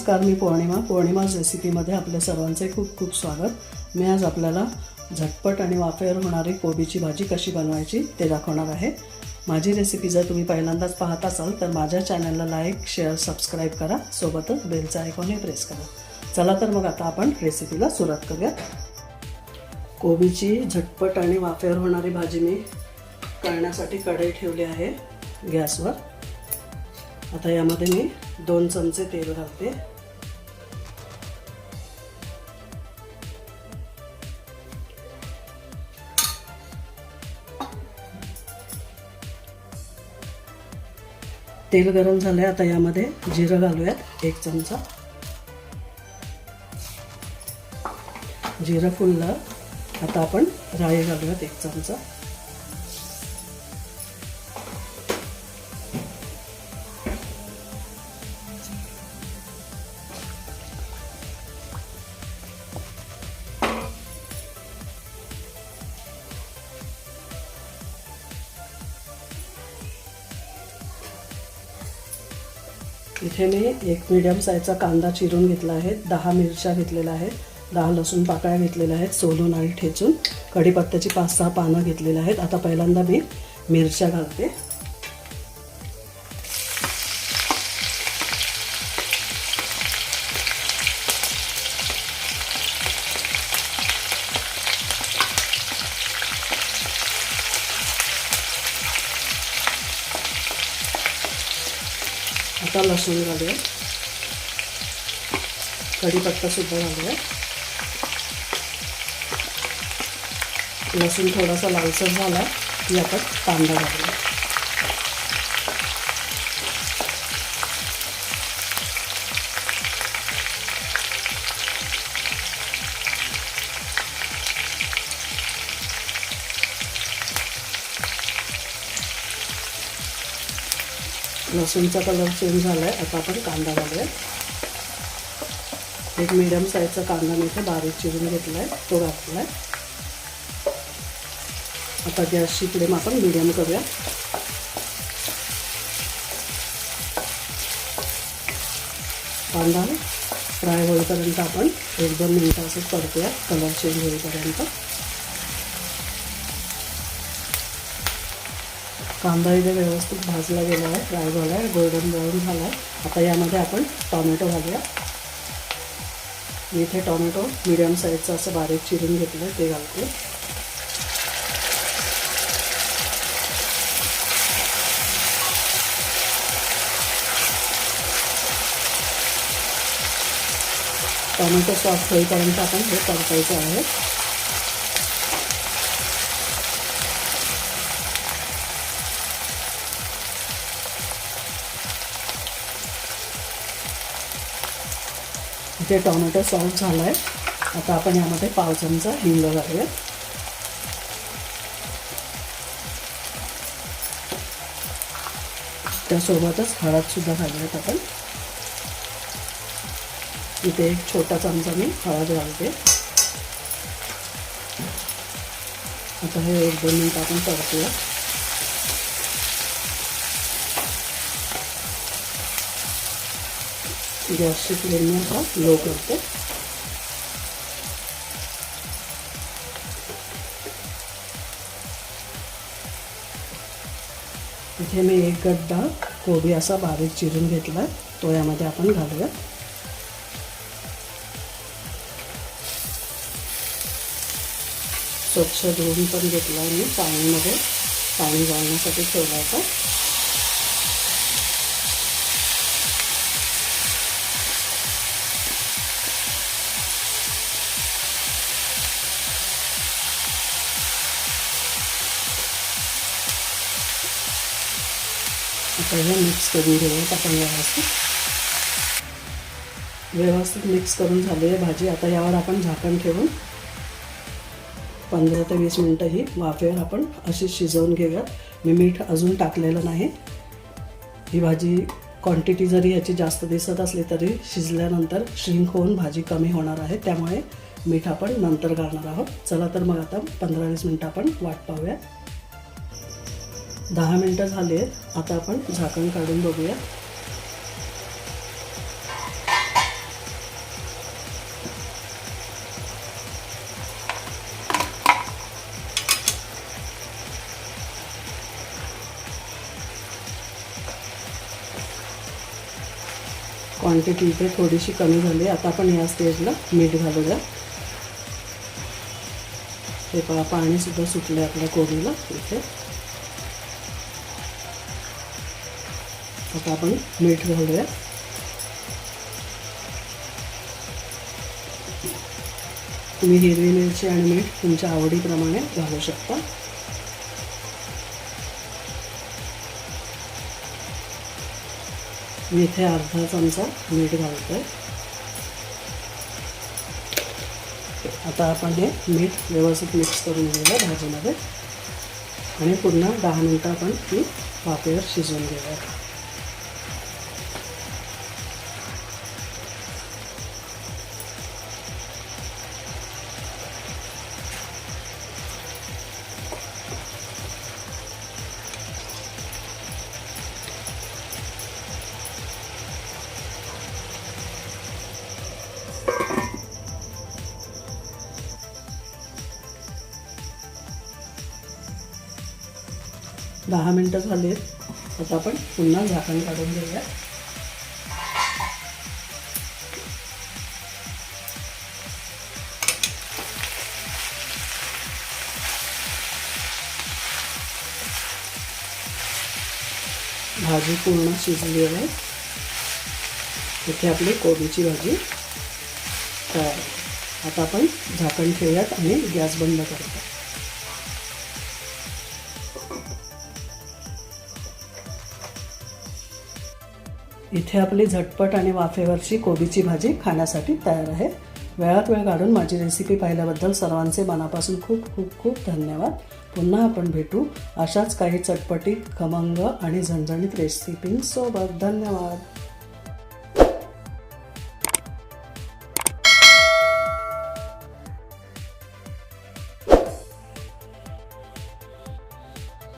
नमस्कार मी पौर्णिमा. पौर्णिमाज रेसिपीमध्ये आपल्या सर्वांचे खूप खूप स्वागत. मी आज आपल्याला झटपट आणि वाफेवर होणारी कोबीची भाजी कशी बनवायची ते दाखवणार आहे. माझी रेसिपी जर तुम्ही पहिल्यांदाच पाहत असाल तर माझ्या चॅनलला लाईक शेअर सबस्क्राईब करा. सोबतच बेलचा आयकॉनही प्रेस करा. चला तर मग आता आपण रेसिपीला सुरुवात करूया कोबीची झटपट आणि वाफेवर होणारी भाजी मी करण्यासाठी कढई ठेवली आहे गॅसवर. आता यामध्ये मी दोन चमचे तेल घालते. तेल गरम झालंय आता यामध्ये जिरं घालूयात एक चमचा. जिरं फुललं आता आपण राई घालूयात एक चमचा. इथे मी एक मीडियम साईजचा कांदा चिरून घेतला आहे. दहा मिरच्या घेतलेल्या आहेत. दहा लसूण पाकळ्या घेतलेल्या आहेत. सोलून आणि ठेचून. कढीपत्त्याची पाच सहा पानं घेतलेली आहेत. आता पहिल्यांदा मी मिरच्या घालते. आता लसूण घालूया. कढीपत्तासुद्धा घालूया. लसूण थोडासा लालसर झाला की आपण कांदा घालूया. लसूणचा कलर चेंज झाला आहे आता आपण कांदा घालूया एक मिडियम साईजचा कांदा मी इथे बारीक चिरून घेतला आहे तो घातला आहे आता गॅसची फ्लेम आपण मिडियम करूया कांदा फ्राय होईपर्यंत आपण एक दोन मिनटं असं परतूया कलर चेंज होईपर्यंत. कांदा इथे व्यवस्थित भाजला गेला आहे, फ्राय झाला गोल्डन ब्राऊन झाला आता यामध्ये आपण टॉमॅटो घालूया. इथे टॉमॅटो मिडियम साईजचं असं बारीक चिरून घेतलं आहे ते घालते. टॉमॅटो सॉफ्ट होईपर्यंत आपण हे आहे. इथे टोमॅटो सॉफ्ट झाला आहे आता आपण यामध्ये पाव चमचा हिंग घालूया. त्यासोबतच हळदसुद्धा घालूयात आपण. इथे एक छोटा चमचा मी हळद घालते. आता हे एक दोन मिनटं आपण परतूया गॅसची फ्लेम में आता लो करते इथे मी एक गड्डा कोबी असा बारीक चिरून घेतला तो यामध्ये आपण स्वच्छ धुवून पण घेतला मी पाण्यामध्ये. पाणी होता. आता हे मिक्स करून घेऊयात आपण व्यवस्थित व्यवस्थित मिक्स करून झाली आहे भाजी आता यावर आपण झाकण ठेवून पंधरा ते वीस मिनटं ही वाफेवर आपण अशी शिजवून घेऊयात. मी मीठ अजून टाकलेलं नाही. ही भाजी क्वांटिटी जरी याची जास्त दिसत असली तरी शिजल्यानंतर श्रिंक होऊन भाजी कमी होणार आहे. त्यामुळे मीठ आपण नंतर घालणार आहोत. चला तर मग आता पंधरा वीस मिनटं आपण वाट पाहूया. दहा मिनट झाली आता अपन झाकण का बढ़ू क्वांटिटी इथे थोडीशी कमी झाली. आता अपन हा स्टेजला मीठ घ पानी सुधा सुटल अपने आहे आपल्या कोबीला. इथे. आता आपण मीठ घालूया. तुम्ही हिरवी मिरची आणि मीठ तुमच्या आवडीप्रमाणे घालू शकता. मी इथे अर्धा चमचा मीठ घालतोय. आता आपण हे मीठ व्यवस्थित मिक्स करून घेऊया भाजीमध्ये. आणि पुन्हा दहा मिनटं आपण ती वाफेवर शिजवून घेऊया. दहा मिनटं झालीत. आता आपण पुन्हा झाकण काढून घेऊया. भाजी पूर्ण शिजली आहे. इथे आपली कोबीची भाजी तयार आहे. आता आपण झाकण ठेवूयात आणि गॅस बंद करतो. इथे आपली झटपट आणि वाफेवरची कोबीची भाजी खाण्यासाठी तयार आहे. वेळात वेळ काढून माझी रेसिपी पाहिल्याबद्दल सर्वांचे मनापासून खूप खूप खूप धन्यवाद. पुन्हा आपण भेटू अशाच काही चटपटीत खमंग आणि झणझणीत रेसिपींसोबत धन्यवाद.